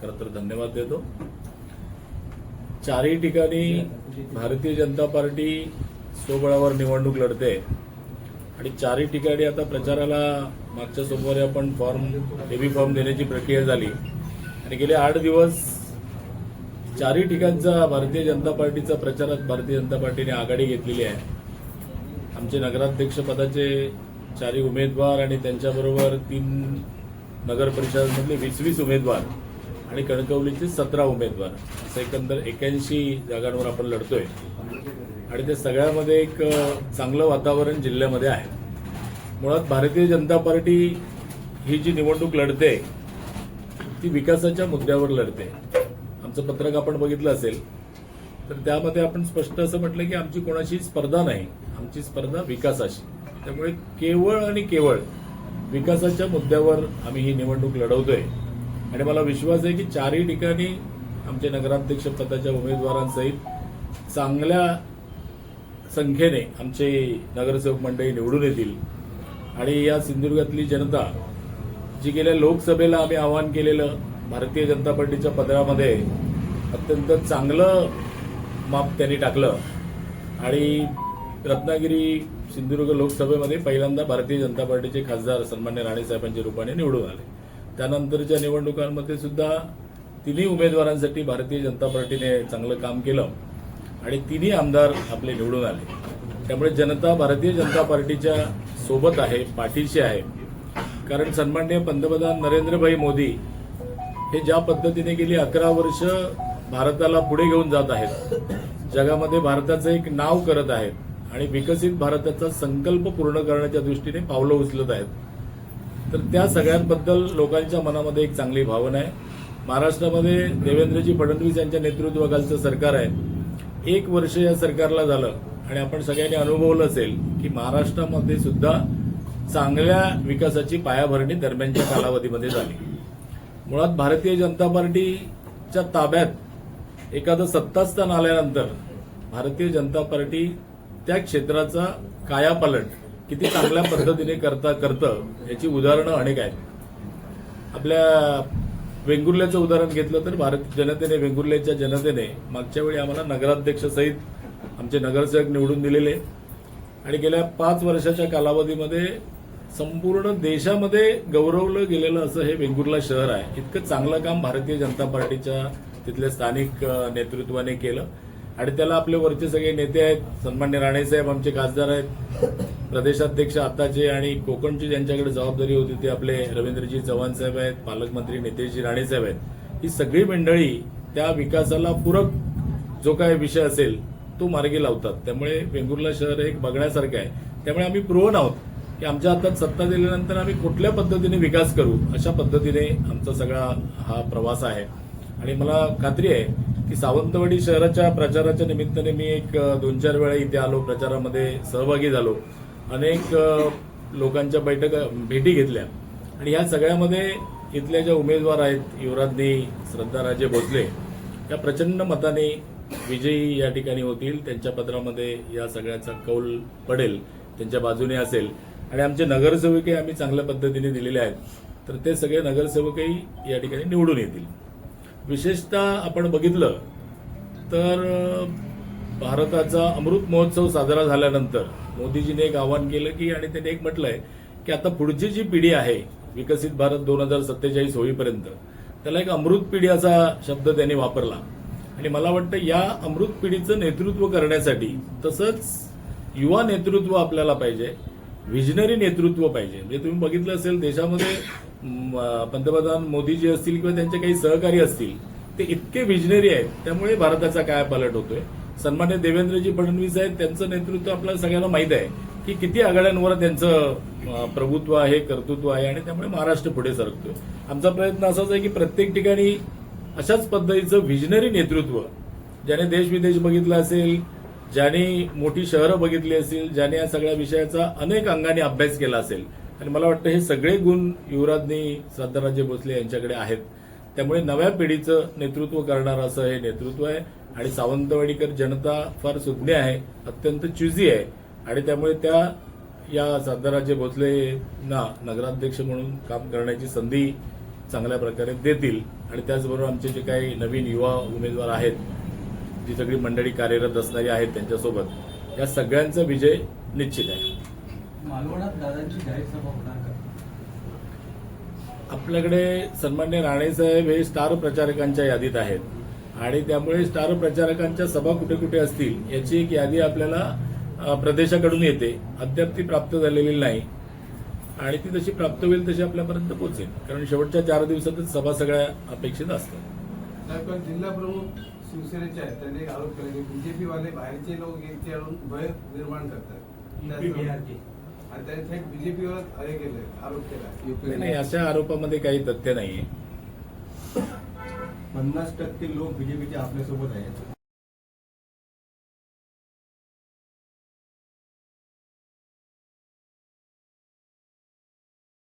खरं तर धन्यवाद देतो. चारही ठिकाणी भारतीय जनता पार्टी स्वबळावर निवडणूक लढते. आणि चारही ठिकाणी आता प्रचाराला मागच्या सोमवारी आपण फॉर्म हेवी फॉर्म देण्याची प्रक्रिया झाली. आणि गेले आठ दिवस चारही ठिकाणचा भारतीय जनता पार्टीचा प्रचारात भारतीय जनता पार्टीने आघाडी घेतलेली आहे. आमचे नगराध्यक्ष पदाचे चारही उमेदवार आणि त्यांच्याबरोबर तीन नगर परिषदांमधले वीस वीस उमेदवार आणि कणकवलीचे सतरा उमेदवार. असं एकंदर एक्याऐंशी जागांवर आपण लढतोय. आणि ते सगळ्यामध्ये एक चांगलं वातावरण जिल्ह्यामध्ये आहे. मुळात भारतीय जनता पार्टी ही जी निवडणूक लढते ती विकासाच्या मुद्द्यावर लढते. आमचं पत्रक आपण बघितलं असेल तर त्यामध्ये आपण स्पष्ट असं म्हटलं की आमची कोणाशी स्पर्धा नाही आमची स्पर्धा विकासाशी. त्यामुळे केवळ आणि केवळ विकासाच्या मुद्द्यावर आम्ही ही निवडणूक लढवतोय. आणि मला विश्वास आहे की चारही ठिकाणी आमचे नगराध्यक्ष पदाच्या उमेदवारांसहित चांगल्या संख्येने आमचे नगरसेवक मंडळी निवडून येतील. आणि या सिंधुदुर्गातली जनता जी गेल्या लोकसभेला आम्ही आवाहन केलेलं भारतीय जनता पार्टीच्या पदरामध्ये अत्यंत चांगलं माप त्यांनी टाकलं. आणि रत्नागिरी सिंधुदुर्ग लोकसभेमध्ये पहिल्यांदा भारतीय जनता पार्टीचे खासदार सन्मान्य राणेसाहेबांच्या रूपाने निवडून आले. त्यानंतरच्या निवडणुकांमध्ये सुद्धा तिन्ही उमेदवारांसाठी भारतीय जनता पार्टीने चांगलं काम केलं आणि तिन्ही आमदार आपले निवडून आले. त्यामुळे जनता भारतीय जनता पार्टीच्या सोबत आहे पाठीशी आहे. कारण सन्माननीय पंतप्रधान नरेंद्रभाई मोदी हे ज्या पद्धतीने गेली अकरा वर्ष भारताला पुढे घेऊन जात आहेत जगामध्ये भारताचं एक नाव करत आहेत आणि विकसित भारताचा संकल्प पूर्ण करण्याच्या दृष्टीने पावलं उचलत आहेत. तर त्या सगळ्यांबद्दल लोकांच्या मनामध्ये एक चांगली भावना आहे. महाराष्ट्रामध्ये देवेंद्रजी फडणवीस यांच्या नेतृत्वाखालचं सरकार आहे. एक वर्ष या सरकारला झालं आणि आपण सगळ्यांनी अनुभवलं असेल की महाराष्ट्रामध्ये सुद्धा चांगल्या विकासाची पायाभरणी दरम्यानच्या कालावधीमध्ये झाली. मुळात भारतीय जनता पार्टीच्या ताब्यात एखादं सत्तास्थान आल्यानंतर भारतीय जनता पार्टी त्या क्षेत्राचा कायापालट किती चांगल्या पद्धतीने करता करतं याची उदाहरणं अनेक आहेत. आपल्या वेंगुर्ल्याचं उदाहरण घेतलं तर भारत जनतेने वेंगुर्ल्याच्या जनतेने मागच्या वेळी आम्हाला नगराध्यक्षसहित आमचे नगरसेवक निवडून दिलेले. आणि गेल्या पाच वर्षाच्या कालावधीमध्ये संपूर्ण देशामध्ये गौरवलं गेलेलं असं हे वेंगुर्ला शहर आहे. इतकं चांगलं काम भारतीय जनता पार्टीच्या तिथल्या स्थानिक नेतृत्वाने केलं. आणि त्याला आपले वरचे सगळे नेते आहेत सन्मान्य राणेसाहेब आमचे खासदार आहेत. प्रदेशाध्यक्ष आताचे आणि कोकणची ज्यांच्याकडे जबाबदारी होती ते आपले रवींद्रजी चव्हाण साहेब आहेत पालकमंत्री नितेशजी राणेसाहेब आहेत. ही सगळी मंडळी त्या विकासाला पूरक जो काय विषय असेल तो मार्गी लावतात. त्यामुळे वेंगुर्ला शहर एक बघण्यासारखं आहे. त्यामुळे आम्ही प्रोन आहोत की आमच्या हातात सत्ता दिल्यानंतर आम्ही कुठल्या पद्धतीने विकास करू अशा पद्धतीने आमचा सगळा हा प्रवास आहे. आणि मला खात्री आहे की सावंतवाडी शहराच्या प्रचाराच्या निमित्ताने मी एक दोन चार वेळा इथे आलो प्रचारामध्ये सहभागी झालो. अनेक लोकांच्या बैठका भेटी घेतल्या. आणि या सगळ्यामध्ये इथल्या ज्या उमेदवार आहेत युवराजनी श्रद्धाराजे भोसले या प्रचंड मताने विजयी या ठिकाणी होतील. त्यांच्या पत्रामध्ये या सगळ्याचा कौल पडेल त्यांच्या बाजूने असेल. आणि आमचे नगरसेवकही आम्ही चांगल्या पद्धतीने दिलेले आहेत. तर ते सगळे नगरसेवकही या ठिकाणी निवडून येतील. विशेषतः आपण बघितलं तर भारताचा अमृत महोत्सव साजरा झाल्यानंतर मोदीजीने एक आवाहन केलं की आणि त्यांनी एक म्हटलंय की आता पुढची जी पिढी आहे विकसित भारत दोन हजार सत्तेचाळीस होईपर्यंत त्याला एक अमृत पिढी असा शब्द त्यांनी वापरला. आणि मला वाटतं या अमृत पिढीचं नेतृत्व करण्यासाठी तसंच युवा नेतृत्व आपल्याला पाहिजे व्हिजनरी नेतृत्व पाहिजे. म्हणजे तुम्ही बघितलं असेल देशामध्ये पंतप्रधान मोदीजी असतील किंवा त्यांचे काही सहकारी असतील ते इतके व्हिजनरी आहेत त्यामुळे भारताचा काय पालट होतोय. सन्मान्य देवेंद्रजी फडणवीस आहेत त्यांचं नेतृत्व आपल्याला सगळ्यांना माहीत आहे की किती आघाड्यांवर त्यांचं प्रभुत्व आहे कर्तृत्व आहे आणि त्यामुळे महाराष्ट्र पुढे सरकतोय. आमचा प्रयत्न असाच आहे की प्रत्येक ठिकाणी अशाच पद्धतीचं व्हिजनरी नेतृत्व ज्याने देश विदेश बघितला असेल ज्याने मोठी शहरं बघितली असतील ज्याने या सगळ्या विषयाचा अनेक अंगाने अभ्यास केला असेल. आणि मला वाटतं हे सगळे गुण युवराजनी श्रद्धाराजे भोसले यांच्याकडे आहेत. त्यामुळे नव्या पिढीचं नेतृत्व करणारं असं हे नेतृत्व आहे. आणि सावंतवाडीकर जनता फार सुज्ञ आहे अत्यंत चुजी आहे. आणि त्यामुळे त्या या श्रद्धाराजे भोसलेंना नगराध्यक्ष म्हणून काम करण्याची संधी चांगल्या प्रकारे देतील. आणि त्याचबरोबर आमचे जे काही नवीन युवा उमेदवार आहेत जी सगळी मंडळी कार्यरत असणारी आहेत त्यांच्यासोबत या सगळ्यांचा विजय निश्चित आहे. मालवणात दादांची जाहीर सभा होणार का? आपल्याकडे सन्मान्य राणेसाहेब हे स्टार प्रचारकांच्या यादीत आहेत. आणि त्यामुळे स्टार प्रचारकांच्या सभा कुठे कुठे असतील याची एक यादी आपल्याला प्रदेशाकडून येते. अद्याप ती प्राप्त झालेली नाही. आणि ती जशी प्राप्त होईल तशी आपल्यापर्यंत पोहोचेल. कारण शेवटच्या चार दिवसातच सभा सगळ्या अपेक्षित असतात. जिल्हा प्रमुख शिवसेनेचे आहेत. त्यांनी एक आरोप केला की बीजेपी वाले बाहेरचे लोक इथे आणून भय निर्माण करतात. आणि त्यांनी थेट बीजेपीवर हे केलंय आरोप केला. नाही अशा आरोपामध्ये काही तथ्य नाहीये. पन्नास टक्के लोक बीजेपीचे आपल्यासोबत आहेत.